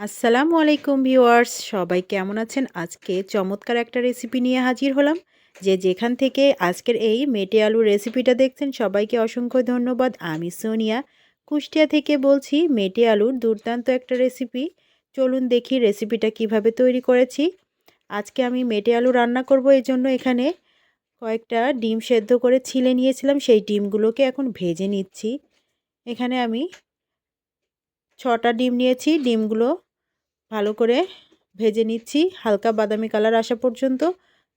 আসসালামু আলাইকুম ভিউয়ার্স, সবাই কেমন আছেন? আজকে চমৎকার একটা রেসিপি নিয়ে হাজির হলাম। যে যেখান থেকে আজকের এই মেটে আলুর রেসিপিটা দেখছেন, সবাইকে অসংখ্য ধন্যবাদ। আমি সোনিয়া, কুষ্টিয়া থেকে বলছি মেটে আলুর দুর্দান্ত একটা রেসিপি। চলুন দেখি রেসিপিটা কীভাবে তৈরি করেছি। আজকে আমি মেটে আলু রান্না করব এই জন্য এখানে কয়েকটা ডিম সেদ্ধ করে ছিলে নিয়েছিলাম। সেই ডিমগুলোকে এখন ভেজে নিচ্ছি। এখানে আমি ছটা ডিম নিয়েছি। ডিমগুলো ভালো করে ভেজে নিচ্ছি। হালকা বাদামি কালার আসা পর্যন্ত।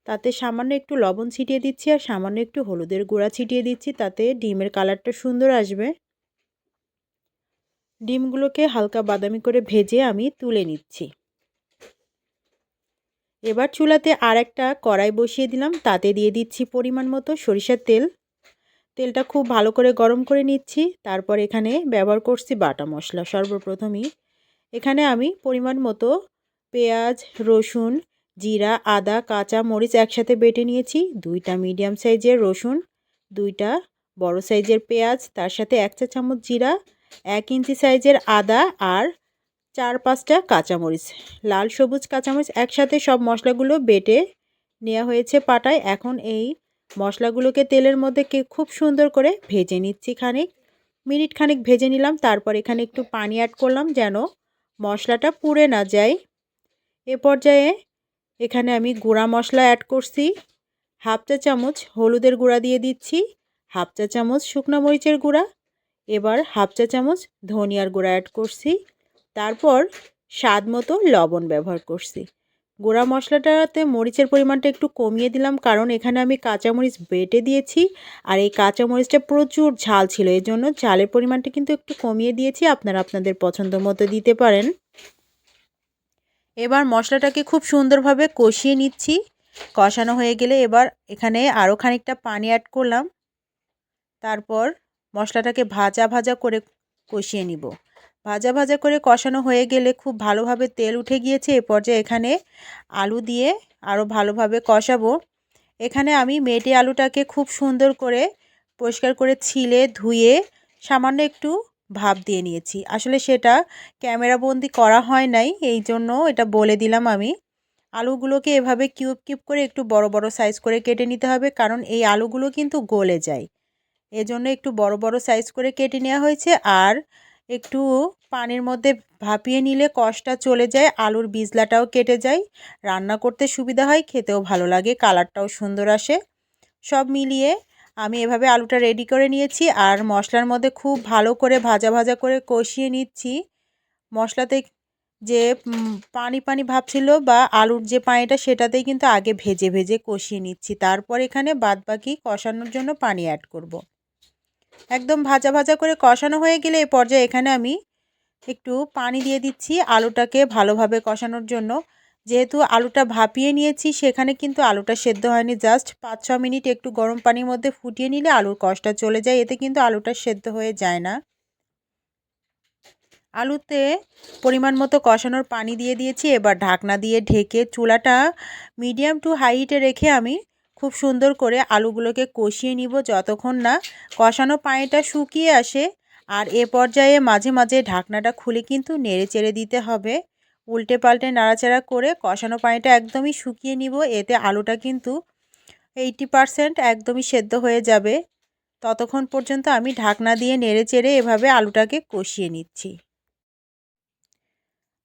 তাতে সামান্য একটু লবণ ছিটিয়ে দিচ্ছি আর সামান্য একটু হলুদের গুঁড়া ছিটিয়ে দিচ্ছি। তাতে ডিমের কালারটা সুন্দর আসবে। ডিমগুলোকে হালকা বাদামি করে ভেজে আমি তুলে নিচ্ছি। এবার চুলাতে আর একটা কড়াই বসিয়ে দিলাম। তাতে দিয়ে দিচ্ছি পরিমাণ মতো সরিষার তেল। তেলটা খুব ভালো করে গরম করে নিচ্ছি। তারপর এখানে ব্যবহার করছি বাটা মশলা। সর্বপ্রথমই এখানে আমি পরিমাণ মতো পেঁয়াজ, রসুন, জিরা, আদা, কাঁচা মরিচ একসাথে বেটে নিয়েছি। দুইটা মিডিয়াম সাইজের রসুন, দুইটা বড় সাইজের পেঁয়াজ, তার সাথে এক চা চামচ জিরা, এক ইঞ্চি সাইজের আদা আর চার পাঁচটা কাঁচামরিচ লাল সবুজ কাঁচামরিচ একসাথে সব মশলাগুলো বেটে নেওয়া হয়েছে পাটায়। এখন এই মশলাগুলোকে তেলের মধ্যে খুব সুন্দর করে ভেজে নিচ্ছি খানিক মিনিট খানিক ভেজে নিলাম। তারপর এখানে একটু পানি অ্যাড করলাম যেন মশলাটা পুড়ে না যায়। এ পর্যায়ে এখানে আমি গুঁড়া মশলা অ্যাড করছি। হাফ চা চামচ হলুদের গুঁড়া দিয়ে দিচ্ছি, হাফ চা চামচ শুকনো মরিচের গুঁড়া, এবার হাফ চা চামচ ধনিয়ার গুঁড়া অ্যাড করছি। তারপর স্বাদ মতো লবণ ব্যবহার করছি। গুঁড়া মশলাটাতে মরিচের পরিমাণটা একটু কমিয়ে দিলাম, কারণ এখানে আমি কাঁচামরিচ বেটে দিয়েছি আর এই কাঁচামরিচটা প্রচুর ঝাল ছিল এই জন্য ঝালের পরিমাণটা কিন্তু একটু কমিয়ে দিয়েছি, আপনারা আপনাদের পছন্দ মতো দিতে পারেন। এবার মশলাটাকে খুব সুন্দরভাবে কষিয়ে নিচ্ছি, কষানো হয়ে গেলে এবার এখানে আরও খানিকটা পানি অ্যাড করলাম, তারপর মশলাটাকে ভাজা ভাজা করে কষিয়ে নিব। ভাজা ভাজা করে কষানো হয়ে গেলে খুব ভালোভাবে তেল উঠে গিয়েছে। এ পর্যায়ে এখানে আলু দিয়ে আরও ভালোভাবে কষাবো। এখানে আমি মেটে আলুটাকে খুব সুন্দর করে পরিষ্কার করে ছিলে ধুয়ে সামান্য একটু ভাপ দিয়ে নিয়েছি। আসলে সেটা ক্যামেরাবন্দি করা হয় নাই, এই জন্য এটা বলে দিলাম আমি। আলুগুলোকে এভাবে কিউব কিউব করে একটু বড় বড় সাইজ করে কেটে নিতে হবে, কারণ এই আলুগুলো কিন্তু গলে যায়। এজন্য একটু বড় বড় সাইজ করে কেটে নেওয়া হয়েছে, আর একটু পানির মধ্যে ভাপিয়ে নিলে কষটা চলে যায়, আলুর বিজলাটাও কেটে যায়। রান্না করতে সুবিধা হয়, খেতেও ভালো লাগে, কালারটাও সুন্দর আসে। সব মিলিয়ে আমি এভাবে আলুটা রেডি করে নিয়েছি আর মশলার মধ্যে খুব ভালো করে ভাজা ভাজা করে কষিয়ে নিচ্ছি। মশলাতে যে পানি পানি ভাবছিল বা আলুর যে পানিটা সেটাতেই কিন্তু আগে ভেজে ভেজে কষিয়ে নিচ্ছি। তারপর এখানে বাদবাকি কষানোর জন্য পানি অ্যাড করব। একদম ভাজা ভাজা করে কষানো হয়ে গেলে এ পর্যায়ে এখানে আমি একটু পানি দিয়ে দিচ্ছি আলুটাকে ভালোভাবে কষানোর জন্য। যেহেতু আলুটা ভাপিয়ে নিয়েছি, সেখানে কিন্তু আলুটা সেদ্ধ হয়নি। জাস্ট পাঁচ ছ মিনিট একটু গরম পানির মধ্যে ফুটিয়ে নিলে আলুর কষটা চলে যায়। এতে কিন্তু আলুটা সেদ্ধ হয়ে যায় না। আলুতে পরিমাণ মতো কষানোর পানি দিয়ে দিয়েছি। এবার ঢাকনা দিয়ে ঢেকে চুলাটা মিডিয়াম টু হাইটে রেখে আমি খুব সুন্দর করে আলুগুলোকে কষিয়ে নিব যতক্ষণ না কষানো পানিটা শুকিয়ে আসে। আর এ পর্যায়ে মাঝে মাঝে ঢাকনাটা খুলে কিন্তু নেড়ে চেড়ে দিতে হবে। উল্টে পাল্টে নাড়াচাড়া করে কষানো পানিটা একদমই শুকিয়ে নিব, এতে আলুটা কিন্তু এইটি পারসেন্ট একদমই সেদ্ধ হয়ে যাবে। ততক্ষণ পর্যন্ত আমি ঢাকনা দিয়ে নেড়ে চেড়ে এভাবে আলুটাকে কষিয়ে নিচ্ছি।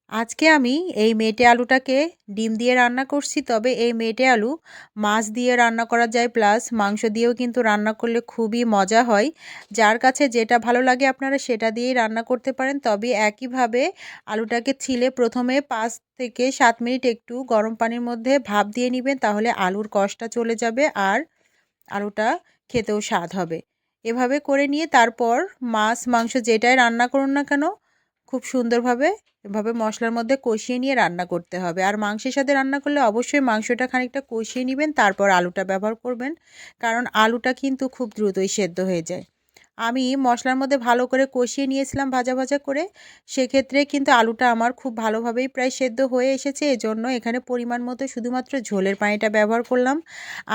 আজকে আমি এই মেটে আলুটাকে ডিম দিয়ে রান্না করছি, তবে এই মেটে আলু মাছ দিয়ে রান্না করা যায়, প্লাস মাংস দিয়েও কিন্তু রান্না করলে খুবই মজা হয়। যার কাছে যেটা ভালো লাগে আপনারা সেটা দিয়েই রান্না করতে পারেন, তবে একইভাবে আলুটাকে ছিলে প্রথমে পাঁচ থেকে সাত মিনিট একটু গরম পানির মধ্যে ভাপ দিয়ে নেবেন, তাহলে আলুর কষটা চলে যাবে আর আলুটা খেতেও স্বাদ হবে। এভাবে করে নিয়ে তারপর মাছ, মাংস যেটাই রান্না করুন না কেন খুব সুন্দরভাবে এভাবে মশলার মধ্যে কষিয়ে নিয়ে রান্না করতে হবে। আর মাংসের সাথে রান্না করলে অবশ্যই মাংসটা খানিকটা কষিয়ে নেবেন, তারপর আলুটা ব্যবহার করবেন। কারণ আলুটা কিন্তু খুব দ্রুতই সেদ্ধ হয়ে যায়। আমি মশলার মধ্যে ভালো করে কষিয়ে নিয়েছিলাম ভাজা ভাজা করে। সেক্ষেত্রে কিন্তু আলুটা আমার খুব ভালোভাবেই প্রায় সেদ্ধ হয়ে এসেছে। এজন্য এখানে পরিমাণ মতো শুধুমাত্র ঝোলের পানিটা ব্যবহার করলাম।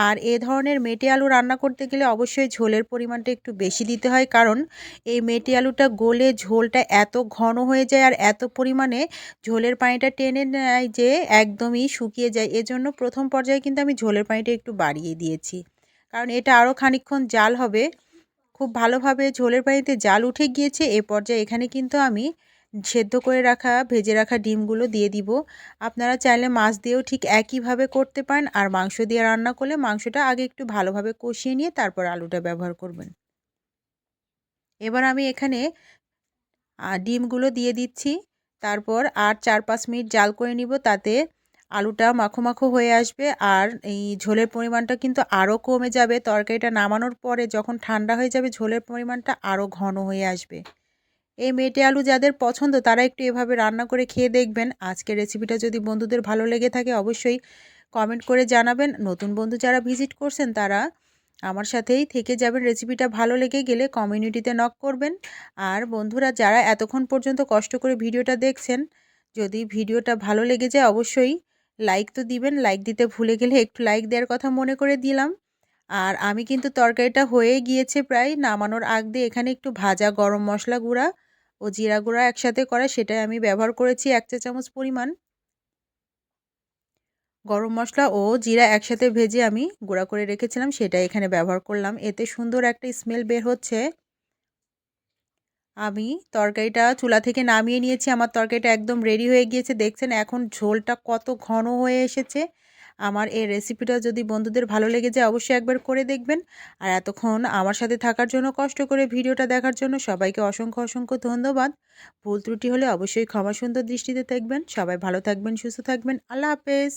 আর এ ধরনের মেটে আলু রান্না করতে গেলে অবশ্যই ঝোলের পরিমাণটা একটু বেশি দিতে হয়। কারণ এই মেটে আলুটা গলে ঝোলটা এত ঘন হয়ে যায় আর এত পরিমাণে ঝোলের পানিটা টেনে নেয় যে একদমই শুকিয়ে যায়। এজন্য প্রথম পর্যায়ে কিন্তু আমি ঝোলের পানিটা একটু বাড়িয়ে দিয়েছি। কারণ এটা আরও খানিকক্ষণ জাল হবে। খুব ভালোভাবে ঝোলের পানিতে জাল উঠে গিয়েছে। এ পর্যায়ে এখানে কিন্তু আমি সেদ্ধ করে রাখা, ভেজে রাখা ডিমগুলো দিয়ে দিব। আপনারা চাইলে মাছ দিয়েও ঠিক একইভাবে করতে পারেন। আর মাংস দিয়ে রান্না করলে মাংসটা আগে একটু ভালোভাবে কষিয়ে নিয়ে তারপর আলুটা ব্যবহার করবেন। এবার আমি এখানে ডিমগুলো দিয়ে দিচ্ছি। তারপর আর চার পাঁচ মিনিট জাল করে নিব। তাতে আলুটা মাখো মাখো হয়ে আসবে আর এই ঝোলের পরিমাণটা কিন্তু আরও কমে যাবে। তরকারিটা নামানোর পরে যখন ঠান্ডা হয়ে যাবে, ঝোলের পরিমাণটা আরও ঘন হয়ে আসবে। এই মেটে আলু যাদের পছন্দ, তারা একটু এভাবে রান্না করে খেয়ে দেখবেন। আজকের রেসিপিটা যদি বন্ধুদের ভালো লেগে থাকে, অবশ্যই কমেন্ট করে জানাবেন। নতুন বন্ধু যারা ভিজিট করছেন, তারা আমার সাথেই থেকে যাবেন। রেসিপিটা ভালো লেগে গেলে কমিউনিটিতে নক করবেন। আর বন্ধুরা, যারা এতক্ষণ পর্যন্ত কষ্ট করে ভিডিওটা দেখছেন, যদি ভিডিওটা ভালো লেগে যায়, অবশ্যই লাইক তো দিবেন লাইক দিতে ভুলে গেলে একটু লাইক দেওয়ার কথা মনে করে দিলাম। আর আমি কিন্তু তরকারিটা হয়ে গিয়েছে প্রায়, নামানোর আগ দিয়ে এখানে একটু ভাজা গরম মশলা গুঁড়া ও জিরা গুঁড়া একসাথে করা, সেটাই আমি ব্যবহার করেছি এক চা চামচ পরিমাণ। গরম মশলা ও জিরা একসাথে ভেজে আমি গুঁড়া করে রেখেছিলাম সেটা এখানে ব্যবহার করলাম। এতে সুন্দর একটা স্মেল বের হচ্ছে। আমি তরকারিটা চুলা থেকে নামিয়ে নিয়েছি। আমার তরকারিটা একদম রেডি হয়ে গিয়েছে। দেখছেন এখন ঝোলটা কত ঘন হয়ে এসেছে। আমার এই রেসিপিটা যদি বন্ধুদের ভালো লেগে যায় অবশ্যই একবার করে দেখবেন। আর এতক্ষণ আমার সাথে থাকার জন্য, কষ্ট করে ভিডিওটা দেখার জন্য সবাইকে অসংখ্য অসংখ্য ধন্যবাদ। ভুল ত্রুটি হলে অবশ্যই ক্ষমা সুন্দর দৃষ্টিতে দেখবেন। সবাই ভালো থাকবেন, সুস্থ থাকবেন। আল্লাহ হাফেজ।